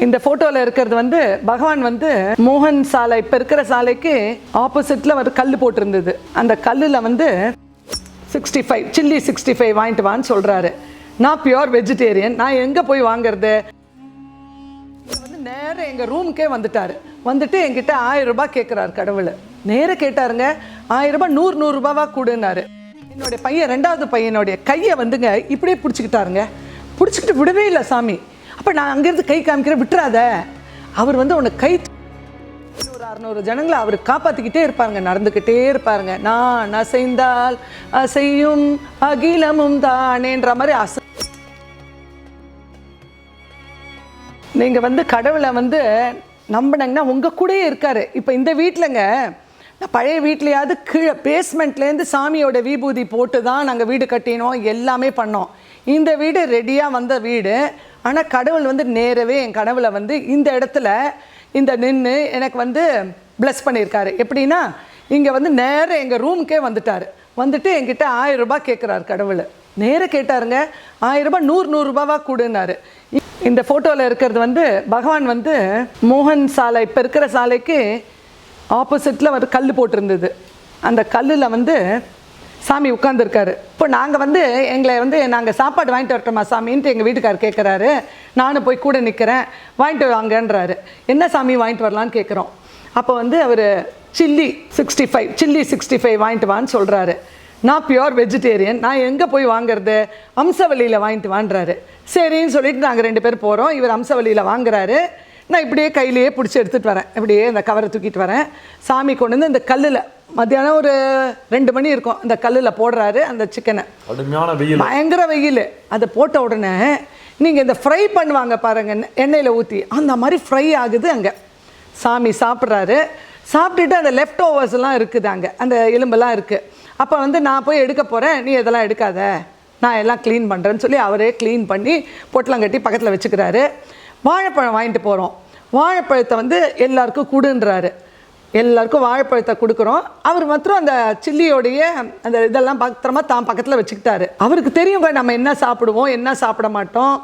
இந்த போட்டோல இருக்கிறது வந்து பகவான் வந்து மோகன் சாலை இப்ப இருக்கிற சாலைக்கு ஆப்போசிட்ல ஒரு கல் போட்டிருந்தது. அந்த கல்லுல வந்து sixty five chilli sixty five வாங்கிட்டு வான்னு சொல்றாரு. நான் பியோர் வெஜிடேரியன் நான் எங்க போய் வாங்குறது? வந்து நேராக எங்க ரூமுக்கே வந்துட்டாரு. வந்துட்டு என்கிட்ட ஆயிரம் ரூபாய் கேட்குறாரு கடவுள். நேராக கேட்டாருங்க ஆயிரம் ரூபாய் நூறு நூறு ரூபாவா கொடுன்னாரு. என்னுடைய பையன் ரெண்டாவது பையனுடைய கையை வந்துங்க இப்படியே பிடிச்சிக்கிட்டாருங்க. பிடிச்சிக்கிட்டு விடவே இல்லை சாமி. அப்போ நான் அங்கேருந்து கை காமிக்கிறேன் விட்டுறாத. அவர் வந்து உன்னை கை ஒரு அறநூறு ஜனங்களை அவர் காப்பாற்றிக்கிட்டே இருப்பாருங்க நடந்துக்கிட்டே இருப்பாருங்க. நான் அசைந்தால் அசையும் அகிலமும் தானேன்ற மாதிரி அசை நீங்க வந்து கடவுளை வந்து நம்பினீங்கன்னா உங்க கூடயே இருக்காரு. இப்போ இந்த வீட்டிலங்க பழைய வீட்லையாவது கீழே பேஸ்மெண்ட்லேருந்து சாமியோட விபூதி போட்டு தான் நாங்கள் வீடு கட்டினோம் எல்லாமே பண்ணோம். இந்த வீடு ரெடியாக வந்த வீடு. ஆனால் கடவுள் வந்து நேரவே என் கடவுளை வந்து இந்த இடத்துல இந்த நின்று எனக்கு வந்து ப்ளஸ் பண்ணியிருக்காரு. எப்படின்னா இங்கே வந்து நேராக எங்கள் ரூமுக்கே வந்துட்டார். வந்துட்டு என்கிட்ட ஆயிரம் ரூபாய் கேட்குறாரு கடவுள். நேராக கேட்டாருங்க ஆயிரம் ரூபாய் நூறு நூறுரூபாவா இந்த ஃபோட்டோவில் இருக்கிறது வந்து பகவான் வந்து மோகன் சாலை இப்போ இருக்கிற சாலைக்கு ஆப்போசிட்டில் ஒரு கல் போட்டிருந்தது. அந்த கல்லில் வந்து சாமி உட்காந்துருக்காரு இப்போ நாங்கள் வந்து எங்களை வந்து நாங்கள் சாப்பாடு வாங்கிட்டு வரட்டோமா சாமின்ட்டு எங்கள் வீட்டுக்கார் கேட்குறாரு நானும் போய் கூட நிற்கிறேன் வாங்கிட்டு வாங்கன்றாரு. என்ன சாமி வாங்கிட்டு வரலான்னு கேட்குறோம் அப்போ வந்து அவர் chilli sixty five chilli sixty five வாங்கிட்டு வான்னு சொல்கிறாரு நான் பியோர் வெஜிடேரியன் நான் எங்கே போய் வாங்குறது? அம்சவழியில் வாங்கிட்டு வான்றாரு. சரின்னு சொல்லிட்டு நாங்கள் ரெண்டு பேர் போகிறோம் இவர் அம்சவழியில் வாங்குறாரு. நான் இப்படியே கையிலேயே பிடிச்சி எடுத்துகிட்டு வரேன். இப்படியே இந்த கவரை தூக்கிட்டு வரேன். சாமி கொண்டு வந்து இந்த கல்லில் மத்தியானம் ஒரு ரெண்டு மணி இருக்கும். இந்த கல்லில் போடுறாரு அந்த சிக்கனை. பயங்கர வெயில். அதை போட்ட உடனே நீங்கள் இந்த ஃப்ரை பண்ணுவாங்க பாருங்க எண்ணெயில் ஊற்றி அந்த மாதிரி ஃப்ரை ஆகுது அங்கே. சாமி சாப்பிட்றாரு. சாப்பிட்டுட்டு அந்த லெஃப்ட் ஓவர்ஸ்லாம் இருக்குது அங்கே. அந்த எலும்பெல்லாம் இருக்குது அப்போ வந்து நான் போய் எடுக்க போகிறேன் நீ இதெல்லாம் எடுக்காத. நான் எல்லாம் க்ளீன் பண்ணுறேன்னு சொல்லி அவரே க்ளீன் பண்ணி பொட்டலம் கட்டி பக்கத்தில் வச்சுக்கிறாரு. வாழைப்பழம் வாங்கிட்டு போகிறோம் வாழைப்பழத்தை வந்து எல்லாருக்கும் கொடுன்றாரு. எல்லாருக்கும் வாழைப்பழத்தை கொடுக்குறோம். அவர் மாத்திரம் அந்த சில்லியோடைய அந்த இதெல்லாம் பத்திரமா தான் பக்கத்தில் வச்சுக்கிட்டாரு. அவருக்கு தெரியுங்க நம்ம என்ன சாப்பிடுவோம் என்ன சாப்பிட மாட்டோம்.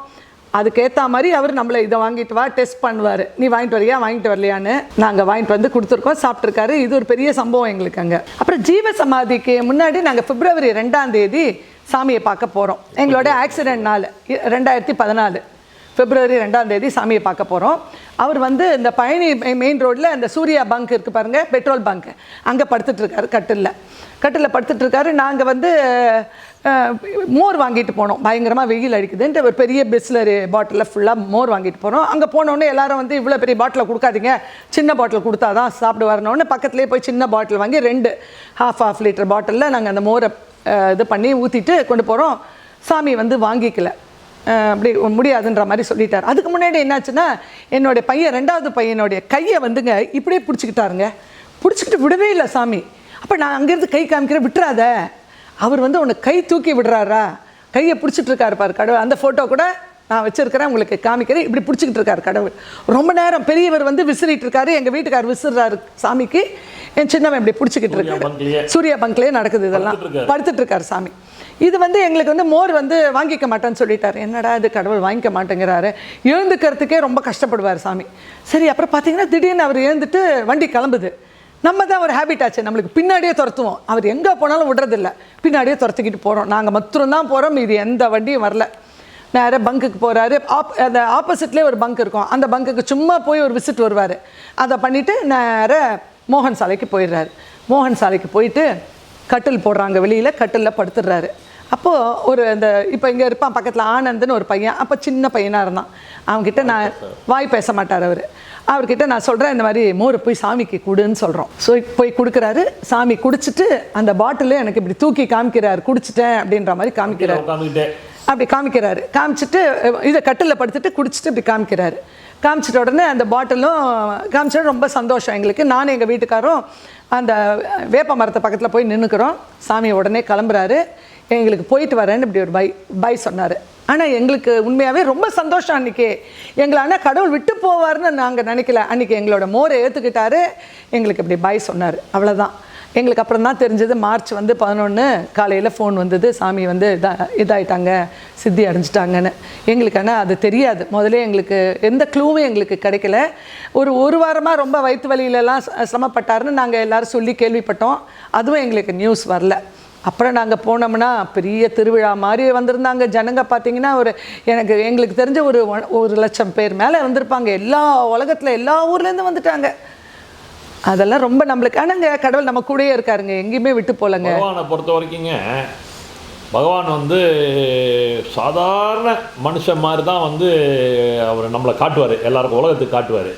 அதுக்கேற்ற மாதிரி அவர் நம்மளை இதை வாங்கிட்டு வா டெஸ்ட் பண்ணுவார். நீ வாங்கிட்டு வரியா வாங்கிட்டு வரலையான்னு நாங்கள் வாங்கிட்டு வந்து கொடுத்துருக்கோம் சாப்பிட்ருக்காரு இது ஒரு பெரிய சம்பவம் எங்களுக்கு அங்கே. அப்புறம் ஜீவ சமாதிக்கு முன்னாடி நாங்கள் பிப்ரவரி ரெண்டாம் தேதி சாமியை பார்க்க போகிறோம் எங்களோட ஆக்சிடென்ட் நாள் ரெண்டாயிரத்தி பதினாலு. பிப்ரவரி ரெண்டாம் தேதி சாமியை பார்க்க போகிறோம் அவர் வந்து இந்த பழனி மெயின் ரோட்டில் அந்த சூர்யா பங்க் இருக்குது பாருங்கள் பெட்ரோல் பங்க் அங்கே படுத்துட்ருக்காரு கட்டிலில். கட்டில் படுத்துட்டு நாங்கள் வந்து மோர் வாங்கிட்டு போனோம். பயங்கரமாக வெயில் அடிக்குதுன்ட்டு ஒரு பெரிய பிஸ்லரி பாட்டிலில் ஃபுல்லாக மோர் வாங்கிட்டு போகிறோம் அங்கே போனோடனே எல்லாரும் வந்து இவ்வளோ பெரிய பாட்டில் கொடுக்காதீங்க. சின்ன பாட்டில் கொடுத்தா தான் சாப்பிட்டு வரணும்னு பக்கத்துலேயே போய் சின்ன பாட்டில் வாங்கி ரெண்டு ஹாஃப் ஹாஃப் லிட்டர் பாட்டிலில் நாங்கள் அந்த மோரை இது பண்ணி ஊற்றிட்டு கொண்டு போகிறோம் சாமி வந்து வாங்கிக்கல. அப்படி முடியாதுன்ற மாதிரி சொல்லிட்டார். அதுக்கு முன்னாடி என்னாச்சுன்னா என்னுடைய பையன் ரெண்டாவது பையனுடைய கையை வந்துங்க இப்படியே பிடிச்சிக்கிட்டாருங்க. பிடிச்சிக்கிட்டு விடவே இல்லை சாமி. அப்போ நான் அங்கேருந்து கை காமிக்கிறேன் விட்டுறாத. அவர் வந்து உன்னை கை தூக்கி விடுறாரா? கையை பிடிச்சிட்டு இருக்காரு பாரு கடவுள். அந்த ஃபோட்டோ கூட நான் வச்சிருக்கிறேன் உங்களுக்கு காமிக்கிறேன். இப்படி பிடிச்சிக்கிட்டு இருக்காரு கடவுள். ரொம்ப நேரம் பெரியவர் வந்து விசிறிட்டு இருக்காரு. எங்கள் வீட்டுக்கார் விசிறாரு சாமிக்கு. என் சின்னவன் இப்படி பிடிச்சிக்கிட்டு இருக்காரு. சூர்யா பங்க்லேயே நடக்குது இதெல்லாம். படுத்துட்டு இருக்காரு. சாமி. இது வந்து எங்களுக்கு வந்து மோர் வந்து வாங்கிக்க மாட்டேன்னு சொல்லிட்டாரு. என்னடா இது கடவுள் வாங்கிக்க மாட்டேங்கிறாரு. எழுந்துக்கிறதுக்கே ரொம்ப கஷ்டப்படுவார் சாமி. சரி அப்புறம் பார்த்தீங்கன்னா திடீர்னு அவர் எழுந்துட்டு வண்டி கிளம்புது. நம்ம தான் ஒரு ஹேபிட் ஆச்சு. நம்மளுக்கு பின்னாடியே துரத்துவோம். அவர் எங்கே போனாலும் விடுறதில்ல. பின்னாடியே துரத்திக்கிட்டு போகிறோம் நாங்கள் மாத்திரம் தான் போகிறோம் இது எந்த வண்டியும் வரல. நேராக பங்குக்கு போகிறாரு ஆப் அந்த ஆப்போசிட்லேயே ஒரு பங்க் இருக்கும். அந்த பங்குக்கு சும்மா போய் ஒரு விசிட் வருவார். அதை பண்ணிவிட்டு நேராக மோகன் சாலைக்கு போயிடுறாரு. மோகன் சாலைக்கு போயிட்டு கட்டில் போடுறாங்க வெளியில் கட்டிலில் படுத்துடுறாரு. அப்போது ஒரு இந்த இப்போ இங்கே இருப்பான் பக்கத்தில் ஆனந்த்னு ஒரு பையன். அப்போ சின்ன பையனாக இருந்தான். அவன்கிட்ட நான் வாய் பேச. மாட்டார் அவர். அவர்கிட்ட நான் சொல்கிறேன் இந்த மாதிரி மோரை போய் சாமிக்கு கொடுன்னு சொல்கிறோம் ஸோ போய் கொடுக்குறாரு. சாமி குடிச்சிட்டு அந்த பாட்டிலே எனக்கு இப்படி தூக்கி காமிக்கிறாரு. குடிச்சிட்டேன் அப்படின்ற மாதிரி காமிக்கிறாரு. அப்படி காமிக்கிறாரு. காமிச்சிட்டு இதை கட்டில் படுத்துட்டு குடிச்சிட்டு இப்படி காமிக்கிறாரு. காமிச்சிட்ட உடனே அந்த பாட்டிலும் காமிச்சிட்டு ரொம்ப சந்தோஷம் எங்களுக்கு. நானும் எங்கள் வீட்டுக்காரும் அந்த வேப்ப மரத்தை பக்கத்தில் போய் நின்றுக்கிறோம் சாமி உடனே கிளம்புறாரு. எங்களுக்கு போயிட்டு வரேன்னு இப்படி ஒரு பை பை சொன்னார். ஆனால் எங்களுக்கு உண்மையாகவே ரொம்ப சந்தோஷம் அன்றைக்கி எங்களை ஆனால் கடவுள் விட்டு போவார்னு நாங்கள் நினைக்கல. அன்றைக்கி எங்களோட மோரை ஏற்றுக்கிட்டாரு எங்களுக்கு இப்படி பை சொன்னார். அவ்வளோதான் எங்களுக்கு அப்புறம் தான் தெரிஞ்சது மார்ச் வந்து பதினொன்று காலையில் ஃபோன் வந்தது சாமி வந்து இதா இதாயிட்டாங்க சித்தி அடைஞ்சிட்டாங்கன்னு. எங்களுக்கு ஆனால் அது தெரியாது. முதல்ல எங்களுக்கு எந்த க்ளூவும் எங்களுக்கு கிடைக்கல. ஒரு ஒரு வாரமாக ரொம்ப வயிற்று வலியிலலாம் ச- சிரமப்பட்டாருன்னு நாங்கள் எல்லாரும் சொல்லி கேள்விப்பட்டோம். அதுவும் எங்களுக்கு நியூஸ் வரல. அப்புறம் நாங்கள் போனோம்னா பெரிய திருவிழா மாதிரி வந்திருந்தாங்க. ஜனங்க பார்த்தீங்கன்னா ஒரு எனக்கு எங்களுக்கு தெரிஞ்ச ஒரு ஒ- ஒரு லட்சம் பேர் மேலே வந்திருப்பாங்க எல்லா உலகத்தில் எல்லா ஊர்லேருந்து வந்துட்டாங்க. அதெல்லாம் ரொம்ப நம்மளுக்கு ஆனாங்க கடவுள் நம்ம கூடயே இருக்காருங்க எங்கேயுமே விட்டு போகலங்க. பகவானை பொறுத்த வரைக்குங்க பகவான் வந்து சாதாரண மனுஷன் மாதிரி தான் வந்து அவர் நம்மளை காட்டுவார் எல்லாருக்கும் உலகத்துக்கு காட்டுவார்.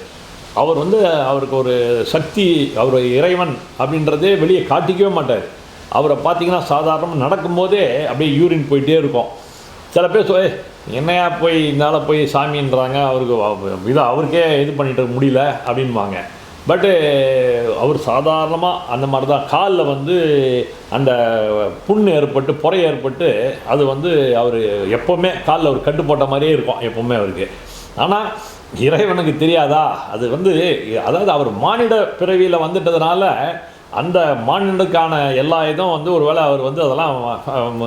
அவர் வந்து அவருக்கு ஒரு சக்தி அவர் இறைவன் அப்படின்றதே வெளியே காட்டிக்கவே மாட்டார். அவரை பார்த்தீங்கன்னா சாதாரணமாக நடக்கும்போதே அப்படியே யூரின் போயிட்டே இருக்கும். சில பேர் சொ என்னையா போய் இதனால் போய் சாமின்றாங்க அவருக்கு இதாக இதை அவருக்கே இது பண்ணிட்டு முடியல அப்படின்வாங்க பட்டு அவர் சாதாரணமாக அந்த மாதிரி தான் காலில் வந்து அந்த புண்ணு ஏற்பட்டு புரை ஏற்பட்டு அது வந்து அவர் எப்போவுமே காலில் ஒரு கட்டு போட்ட மாதிரியே இருக்கும் எப்போவுமே அவருக்கு. ஆனால் இறைவனுக்கு தெரியாதா? அது வந்து அதாவது அவர் மானிட பிறவியில் வந்துட்டதுனால அந்த மானிடனுக்கான எல்லா இதுவும் வந்து ஒருவேளை அவர் வந்து அதெல்லாம்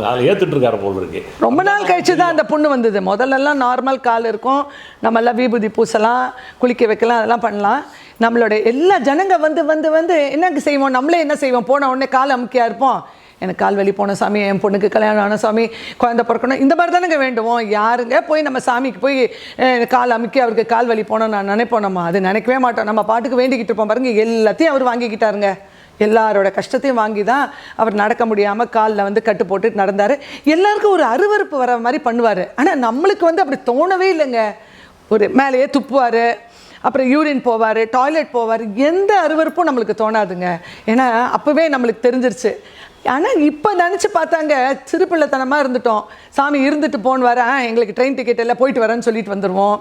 அதில் ஏற்றுட்டு இருக்காரு போல் இருக்கு. ரொம்ப நாள் கழிச்சு தான் அந்த புண்ணு வந்தது. முதல்லலாம் நார்மல் கால் இருக்கும். நம்ம எல்லாம் விபூதி பூசலாம் குளிக்க வைக்கலாம் அதெல்லாம் பண்ணலாம். நம்மளோட எல்லா ஜனங்க வந்து வந்து வந்து என்னங்க செய்வோம்? நம்மளே என்ன செய்வோம்? போன உடனே கால் அமுக்கியா இருப்போம். எனக்கு கால் வலி போன சாமி என் பொண்ணுக்கு கல்யாணம் ஆன சாமி குழந்தை பிறக்கணும். இந்த மாதிரி தானேங்க வேண்டுவோம். யாருங்க போய் நம்ம சாமிக்கு போய் கால் அமுக்கி அவருக்கு கால் வலி போனோம் நான் நினைப்போம். நம்ம அது நினைக்கவே மாட்டோம். நம்ம பாட்டுக்கு வேண்டிக்கிட்டு இருப்போம். பாருங்க எல்லாத்தையும் அவர் வாங்கிக்கிட்டாருங்க. எல்லாரோட கஷ்டத்தையும் வாங்கி தான் அவர் நடக்க முடியாமல் காலில் வந்து கட்டு போட்டு நடந்தார். எல்லாருக்கும் ஒரு அருவருப்பு வர மாதிரி பண்ணுவார். ஆனால் நம்மளுக்கு வந்து அப்படி தோணவே இல்லைங்க. ஒரு மேலேயே துப்புவார். அப்புறம் யூரின் போவார் டாய்லெட் போவார் எந்த அருவருப்பும் நம்மளுக்கு தோணாதுங்க. ஏன்னா அப்போவே நம்மளுக்கு தெரிஞ்சிருச்சு. ஆனால் இப்போ நினச்சி பார்த்தாங்க சிறு பிள்ளைத்தனமாக இருந்துட்டோம். சாமி இருந்துட்டு போன்னு வர எங்களுக்கு ட்ரெயின் டிக்கெட் எல்லாம் போயிட்டு வரேன்னு சொல்லிட்டு வந்துடுவோம்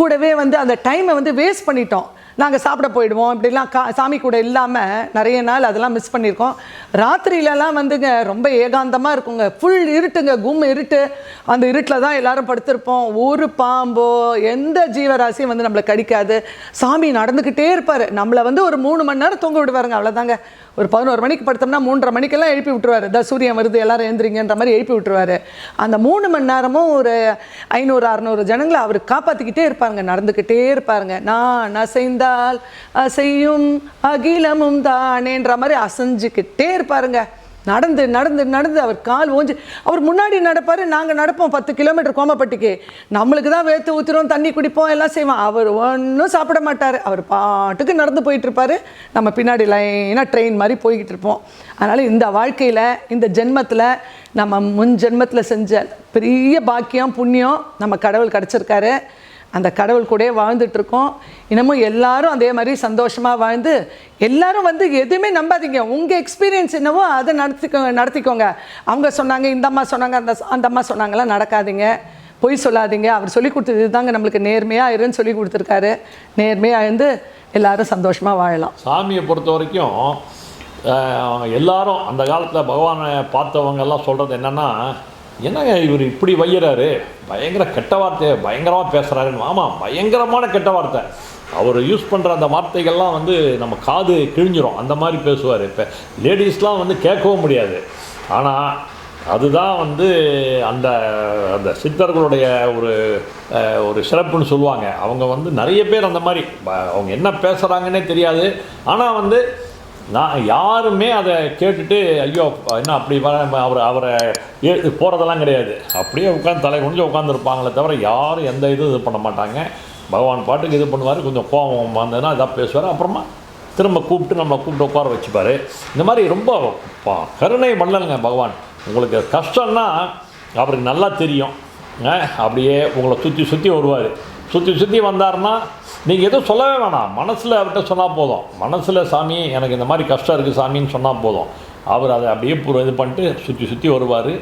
கூடவே வந்து அந்த டைமை வந்து வேஸ்ட் பண்ணிட்டோம். நாங்கள் சாப்பிட போயிடுவோம். இப்படிலாம் கா சாமி கூட இல்லாமல் நிறைய நாள் அதெல்லாம் மிஸ் பண்ணியிருக்கோம். ராத்திரியிலலாம் வந்துங்க ரொம்ப ஏகாந்தமாக இருக்குங்க. ஃபுல் இருட்டுங்க கும் இருட்டு. அந்த இருட்டில் தான் எல்லாரும் படுத்திருப்போம். ஒரு பாம்போ எந்த ஜீவராசியும் வந்து நம்மளை கடிக்காது. சாமி நடந்துக்கிட்டே இருப்பார். நம்மளை வந்து ஒரு மூணு மணி நேரம் தூங்க விடுவாருங்க அவ்வளோதாங்க ஒரு பதினோரு மணிக்கு படுத்தோம்னா மூன்றரை மணிக்கெல்லாம் எழுப்பி விட்டுருவாரு. த சூரியன் வருது எல்லாரும் எழுந்திரிங்கன்ற மாதிரி எழுப்பி விட்டுருவாரு. அந்த மூணு மணி நேரமும் ஒரு ஐநூறு அறநூறு ஜனங்களை அவர் காப்பாற்றிக்கிட்டே இருப்பாருங்க நடந்துக்கிட்டே இருப்பாருங்க. நான் அசைந்தால் அசையும் அகிலமும் தானேன்ற மாதிரி அசைஞ்சுக்கிட்டே இருப்பாருங்க. நடந்து நடந்து நடந்து அவர் கால் ஓஞ்சி. அவர் முன்னாடி நடப்பார் நாங்கள் நடப்போம் பத்து கிலோமீட்டர் கோமப்பட்டிக்கு. நம்மளுக்கு தான் வேத்து ஊற்றுறோம் தண்ணி குடிப்போம் எல்லாம் செய்வோம். அவர் ஒன்றும் சாப்பிட மாட்டார். அவர் பாட்டுக்கு நடந்து போயிட்டுருப்பார். நம்ம பின்னாடி லைனாக ட்ரெயின் மாதிரி போய்கிட்டு இருப்போம் அதனால் இந்த வாழ்க்கையில் இந்த ஜென்மத்தில் நம்ம முன் ஜென்மத்தில் செஞ்ச பெரிய பாக்கியம் புண்ணியம் நம்ம கடவுள் கிடச்சிருக்காரு. அந்த கடவுள் கூடயே வாழ்ந்துட்டுருக்கோம். இன்னமும் எல்லாரும் அதே மாதிரி சந்தோஷமாக வாழ்ந்து எல்லாரும் வந்து எதுவுமே நம்பாதீங்க. உங்கள் எக்ஸ்பீரியன்ஸ் என்னவோ அதை நடத்திக்கோங்க நடத்திக்கோங்க. அவங்க சொன்னாங்க இந்த அம்மா சொன்னாங்க அந்த அந்த அம்மா சொன்னாங்கலாம் நடக்காதீங்க. பொய் சொல்லாதீங்க. அவர் சொல்லி கொடுத்தது தாங்க நம்மளுக்கு நேர்மையாக இருன்னு சொல்லி கொடுத்துருக்காரு. நேர்மையாக இருந்து எல்லாரும் சந்தோஷமாக வாழலாம். சாமியை பொறுத்த வரைக்கும் எல்லாரும் அந்த காலத்தில் பகவானை பார்த்தவங்க எல்லாம் சொல்கிறது என்னென்னா என்னங்க இவர் இப்படி வையறாரு? பயங்கர கெட்ட வார்த்தையை பயங்கரமாக பேசுகிறாருன்னு ஆமாம் பயங்கரமான கெட்ட வார்த்தை. அவர் யூஸ் பண்ணுற அந்த வார்த்தைகள்லாம் வந்து நம்ம காது கிழிஞ்சிரும். அந்த மாதிரி பேசுவார். இப்போ லேடிஸ்லாம் வந்து கேட்கவும் முடியாது. ஆனால் அதுதான் வந்து அந்த அந்த சித்தர்களுடைய ஒரு ஒரு சிறப்புன்னு சொல்லுவாங்க. அவங்க வந்து நிறைய பேர் அந்த மாதிரி அவங்க என்ன பேசுகிறாங்கன்னே தெரியாது. ஆனால் வந்து நான் யாருமே அதை கேட்டுட்டு ஐயோ என்ன அப்படி வர அவர் அவரை ஏ போகிறதெல்லாம் கிடையாது. அப்படியே உட்காந்து தலை குனிஞ்சு உட்காந்துருப்பாங்களே தவிர யாரும் எந்த இதுவும் இது பண்ண மாட்டாங்க. பகவான் பாட்டுக்கு இது பண்ணுவார். கொஞ்சம் கோபம் வந்ததுன்னா இதாக பேசுவார். அப்புறமா திரும்ப கூப்பிட்டு நம்ம கூப்பிட்டு உட்கார வச்சுப்பார். இந்த மாதிரி ரொம்ப கருணை பண்ணலங்க பகவான். உங்களுக்கு கஷ்டம்னா அவருக்கு நல்லா தெரியும். அப்படியே உங்களை சுற்றி சுற்றி வருவார். சுற்றி சுற்றி வந்தாருன்னா நீங்கள் எதுவும் சொல்லவே வேணாம். மனசில் அவர்கிட்ட சொன்னால் போதும். மனசில் சாமி எனக்கு இந்த மாதிரி கஷ்டம் இருக்குது சாமின்னு சொன்னால் போதும். அவர் அதை அப்படியே இது பண்ணிட்டு சுற்றி சுற்றி வருவார்.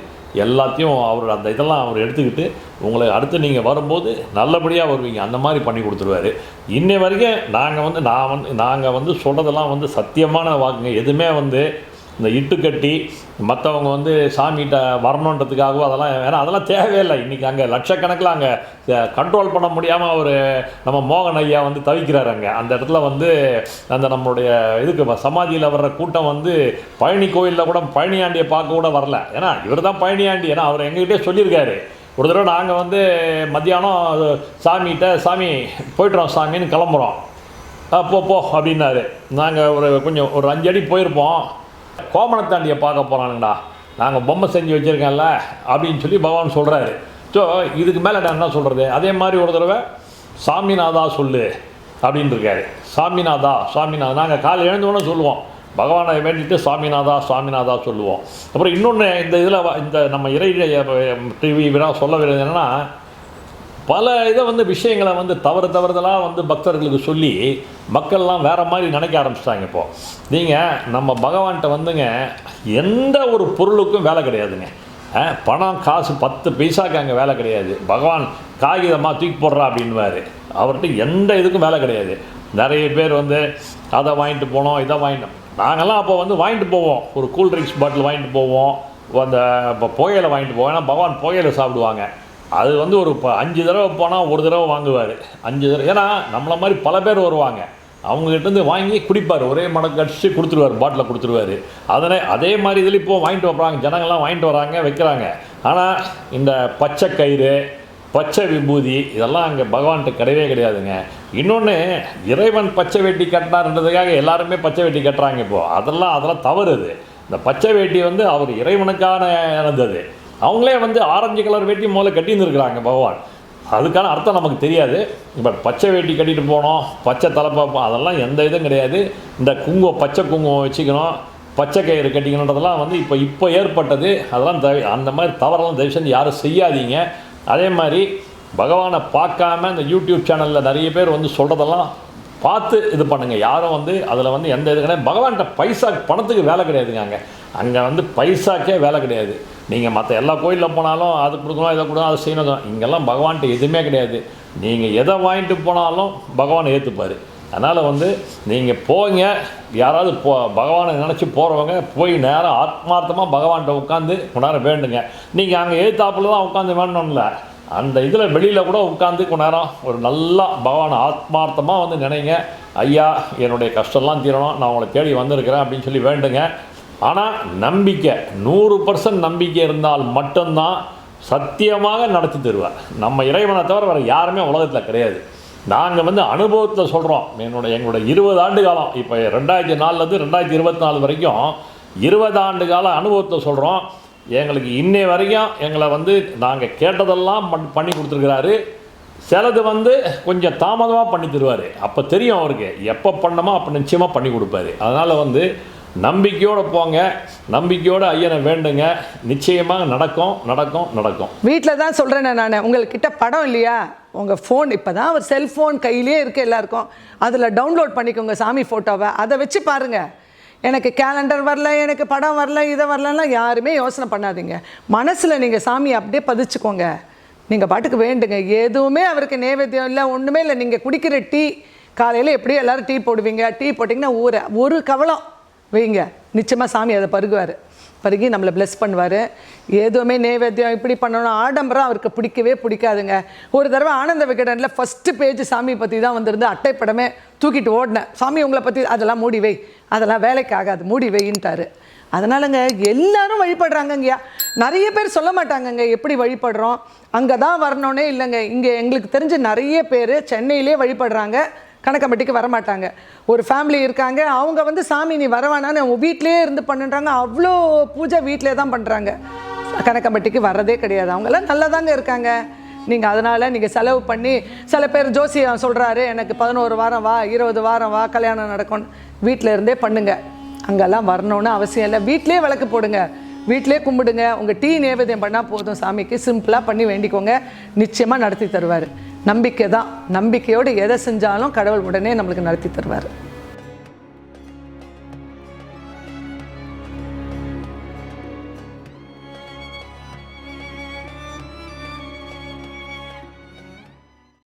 எல்லாத்தையும் அவர் அந்த இதெல்லாம் அவர் எடுத்துக்கிட்டு உங்களை அடுத்து நீங்கள் வரும்போது நல்லபடியாக வருவீங்க. அந்த மாதிரி பண்ணி கொடுத்துருவாரு. இன்னை வரைக்கும் நாங்கள் வந்து நான் வந்து நாங்கள் வந்து சொல்கிறதெல்லாம் வந்து சத்தியமான வாக்குங்க. எதுவுமே வந்து இந்த இட்டு கட்டி மற்றவங்க வந்து சாமிகிட்ட வரணுன்றதுக்காகவும் அதெல்லாம் ஏன்னா அதெல்லாம் தேவையில்லை இன்றைக்கி அங்கே லட்சக்கணக்கில் அங்கே கண்ட்ரோல் பண்ண முடியாமல் ஒரு நம்ம மோகன் ஐயா வந்து தவிக்கிறாரு அங்கே. அந்த இடத்துல வந்து அந்த நம்மளுடைய இதுக்கு சமாதியில் வர்ற கூட்டம் வந்து பழனி கோயிலில் கூட பழனியாண்டியை பார்க்க கூட வரல. ஏன்னா இவர் தான் பழனியாண்டி. ஏன்னா அவர் எங்ககிட்டே சொல்லியிருக்காரு. ஒரு தடவை நாங்கள் வந்து மத்தியானம் சாமிகிட்ட சாமி போய்ட்டுறோம் சாமின்னு கிளம்புறோம். போ போ அப்படின்னாரு. நாங்கள் ஒரு கொஞ்சம் ஒரு அஞ்சடி போயிருப்போம். கோமணத்தாண்டியை பார்க்க போகிறானுங்கடா நாங்கள் பொம்மை செஞ்சு வச்சுருக்கேன்ல அப்படின்னு சொல்லி பகவான் சொல்கிறாரு ஸோ இதுக்கு மேலே நான் என்ன சொல்கிறது அதே மாதிரி ஒரு தடவை சாமிநாதா சொல்லு அப்படின்னு இருக்காரு. சாமிநாதா சாமிநாதா. நாங்கள் காலை எழுந்தோன்னே சொல்லுவோம். பகவானை வேண்டிட்டு சாமிநாதா சாமிநாதா சொல்லுவோம். அப்புறம் இன்னொன்று இந்த இதில் இந்த நம்ம இறை டிவி விழா சொல்ல வேண்டியது என்னென்னா பல இதை வந்து விஷயங்களை வந்து தவறு தவறுதலாக வந்து பக்தர்களுக்கு சொல்லி மக்கள்லாம் வேறு மாதிரி நினைக்க ஆரம்பிச்சிட்டாங்க இப்போது நீங்கள் நம்ம பகவான்கிட்ட வந்துங்க எந்த ஒரு பொருளுக்கும் வேலை கிடையாதுங்க. பணம் காசு பத்து பைசாக்கு அங்கே வேலை கிடையாது. பகவான் காகிதமாக தூக்கி போடுறா அப்படின்வார் அவர்கிட்ட எந்த இதுக்கும் வேலை கிடையாது. நிறைய பேர் வந்து அதை வாங்கிட்டு போனோம் இதை வாங்கிட்டோம் நாங்கள்லாம் அப்போ வந்து வாங்கிட்டு போவோம். ஒரு கூல் ட்ரிங்க்ஸ் பாட்டில் வாங்கிட்டு போவோம். அந்த இப்போ புயலை வாங்கிட்டு போவோம். ஏன்னா பகவான் புயலை சாப்பிடுவாங்க. அது வந்து ஒரு இப்போ அஞ்சு தடவை போனால் ஒரு தடவை வாங்குவார். அஞ்சு தடவை ஏன்னா நம்மளை மாதிரி பல பேர் வருவாங்க. அவங்ககிட்டருந்து வாங்கி குடிப்பார். ஒரே மடக்கு அடிச்சு கொடுத்துருவார் பாட்டில் கொடுத்துருவாரு. அதனை அதே மாதிரி இதில் இப்போ வாங்கிட்டு வர்றாங்க. ஜனங்கள்லாம் வாங்கிட்டு வராங்க வைக்கிறாங்க. ஆனால் இந்த பச்சை கயிறு பச்சை விபூதி இதெல்லாம் அங்கே பகவான்கிட்ட கிடையவே கிடையாதுங்க. இன்னொன்று இறைவன் பச்சை வேட்டி கட்டினார்ன்றதுக்காக எல்லாருமே பச்சை வேட்டி கட்டுறாங்க இப்போது அதெல்லாம் அதெல்லாம் தவறுது இந்த பச்சை வேட்டி வந்து அவர் இறைவனுக்கான இறந்தது. அவங்களே வந்து ஆரஞ்சு கலர் வேட்டி முதல்ல கட்டியிருந்துருக்குறாங்க பகவான். அதுக்கான அர்த்தம் நமக்கு தெரியாது. பட் பச்சை வேட்டி கட்டிட்டு போனோம் பச்சை தலைப்பாப்போம் அதெல்லாம் எந்த இதுவும் கிடையாது. இந்த குங்குமம் பச்சை குங்குமம் வச்சுக்கணும் பச்சை கயிறு கட்டிக்கணுன்றதெல்லாம் வந்து இப்போ இப்போ ஏற்பட்டது. அதெல்லாம் தவி அந்த மாதிரி தவறெல்லாம் தயவு செஞ்சு யாரும் செய்யாதீங்க. அதே மாதிரி பகவானை பார்க்காம இந்த யூடியூப் சேனலில் நிறைய பேர் வந்து சொல்கிறதெல்லாம் பார்த்து இது பண்ணுங்கள் யாரும் வந்து அதில் வந்து எந்த இது கிடையாது. பகவான்கிட்ட பைசா பணத்துக்கு வேலை கிடையாதுங்க அங்கே. அங்கே வந்து பைசாக்கே வேலை கிடையாது. நீங்கள் மற்ற எல்லா கோயிலில் போனாலும் அது கொடுக்கணும் இதை கொடுக்கணும் அதை செய்யணும். இங்கெல்லாம் பகவான்கிட்ட எதுவுமே கிடையாது. நீங்கள் எதை வாங்கிட்டு போனாலும் பகவான் ஏற்றுப்பார் அதனால் வந்து நீங்கள் போங்க. யாராவது போ பகவானை நினச்சி போகிறவங்க போய் நேரம் ஆத்மார்த்தமாக பகவான்கிட்ட உட்காந்து கொண்டாட வேண்டுங்க. நீங்கள் அங்கே எழுத்தாப்புல தான் உட்காந்து வேணும்ல. அந்த இதில் வெளியில் கூட உட்காந்து கொண்டாரம் ஒரு நல்லா பகவானை ஆத்மார்த்தமாக வந்து நினைங்க. ஐயா என்னுடைய கஷ்டம்லாம் தீரணும். நான் உங்களை தேடி வந்திருக்கிறேன் அப்படின்னு சொல்லி வேண்டுங்க. ஆனால் நம்பிக்கை நூறு பர்சன்ட் நம்பிக்கை இருந்தால் மட்டும்தான் சத்தியமாக நடத்தி தருவார். நம்ம இறைவனை தவிர வேறு யாருமே உலகத்தில் கிடையாது. நாங்கள் வந்து அனுபவத்தில் சொல்கிறோம் என்னோட எங்களோட இருபது ஆண்டு காலம் இப்போ ரெண்டாயிரத்தி நாலுலேருந்து ரெண்டாயிரத்தி இருபத்தி நாலு வரைக்கும் இருபது ஆண்டு கால அனுபவத்தை சொல்கிறோம் எங்களுக்கு இன்னை வரைக்கும் எங்களை வந்து நாங்கள் கேட்டதெல்லாம் பண்- பண்ணி கொடுத்துருக்கிறாரு. சிலது வந்து கொஞ்சம் தாமதமாக பண்ணி தருவார். அப்போ தெரியும் அவருக்கு எப்போ பண்ணமோ அப்போ நிச்சயமாக பண்ணி கொடுப்பாரு. அதனால் வந்து நம்பிக்கையோடு போங்க. நம்பிக்கையோடு ஐயனை வேண்டுங்க. நிச்சயமாக நடக்கும் நடக்கும் நடக்கும். வீட்டில் தான் சொல்கிறேனே நான். உங்கள்கிட்ட படம் இல்லையா? உங்கள் ஃபோன் இப்போ தான் ஒரு செல்ஃபோன் கையிலே இருக்குது எல்லாருக்கும். அதில் டவுன்லோட் பண்ணிக்கோங்க சாமி ஃபோட்டோவை அதை வச்சு பாருங்கள் எனக்கு கேலண்டர் வரல எனக்கு படம் வரல இதை வரலன்னா யாருமே யோசனை பண்ணாதீங்க. மனசில் நீங்கள் சாமியை அப்படியே பதிச்சுக்கோங்க. நீங்கள் பாட்டுக்கு வேண்டுங்க. எதுவுமே அவருக்கு நேவேத்தியம் இல்லை ஒன்றுமே இல்லை. நீங்கள் குடிக்கிற டீ காலையில் எப்படியும் எல்லாரும் டீ போடுவீங்க. டீ போட்டிங்கன்னா ஊரை ஒரு கவலம். வைங்க. நிச்சயமாக சாமி அதை பருகுவார். பருகி நம்மளை ப்ளெஸ் பண்ணுவார். எதுவுமே நேவேத்தியம் இப்படி பண்ணணும் ஆடம்பரம் அவருக்கு பிடிக்கவே பிடிக்காதுங்க. ஒரு தடவை ஆனந்த விகடனில் ஃபஸ்ட்டு பேஜ் சாமி பற்றி தான் வந்திருந்து அட்டைப்படமே தூக்கிட்டு ஓடினேன். சாமி உங்களை பற்றி அதெல்லாம் மூடி வை. அதெல்லாம் வேலைக்கு ஆகாது. மூடி வைன்ட்டாரு அதனாலங்க எல்லாரும் வழிபடுறாங்கங்கய்யா. நிறைய பேர் சொல்ல மாட்டாங்கங்க எப்படி வழிபடுறோம். அங்கே தான் வரணுன்னே இல்லைங்க. இங்கே எங்களுக்கு தெரிஞ்ச நிறைய பேர் சென்னையிலே வழிபடுறாங்க. கணக்கம்பட்டிக்கு வர மாட்டாங்க ஒரு ஃபேமிலி இருக்காங்க அவங்க வந்து சாமி நீ வரவானான்னு அவங்க வீட்டிலேயே இருந்து பண்ணுன்றாங்க. அவ்வளோ பூஜை வீட்டிலே தான் பண்ணுறாங்க கணக்கம்பட்டிக்கு வர்றதே கிடையாது. அவங்கெல்லாம் நல்லா தாங்க இருக்காங்க. நீங்கள் அதனால் நீங்கள் செலவு பண்ணி சில பேர் ஜோசியம் சொல்கிறாரு எனக்கு பதினோரு வாரம் வா இருபது வாரம் வா கல்யாணம் நடக்கும். வீட்டில் இருந்தே பண்ணுங்க. அங்கெல்லாம் வரணும்னு அவசியம் இல்லை. வீட்டிலே விளக்கு போடுங்க. வீட்டிலே கும்பிடுங்க. உங்கள் டீ நேவேத்தியம் பண்ணால் போதும். சாமிக்கு சிம்பிளாக பண்ணி வேண்டிக்கோங்க. நிச்சயமாக நடத்தி தருவார். நம்பிக்கை தான் நம்பிக்கையோடு எதை செஞ்சாலும் கடவுள் உடனே நம்மளுக்கு நடத்தி தருவார்.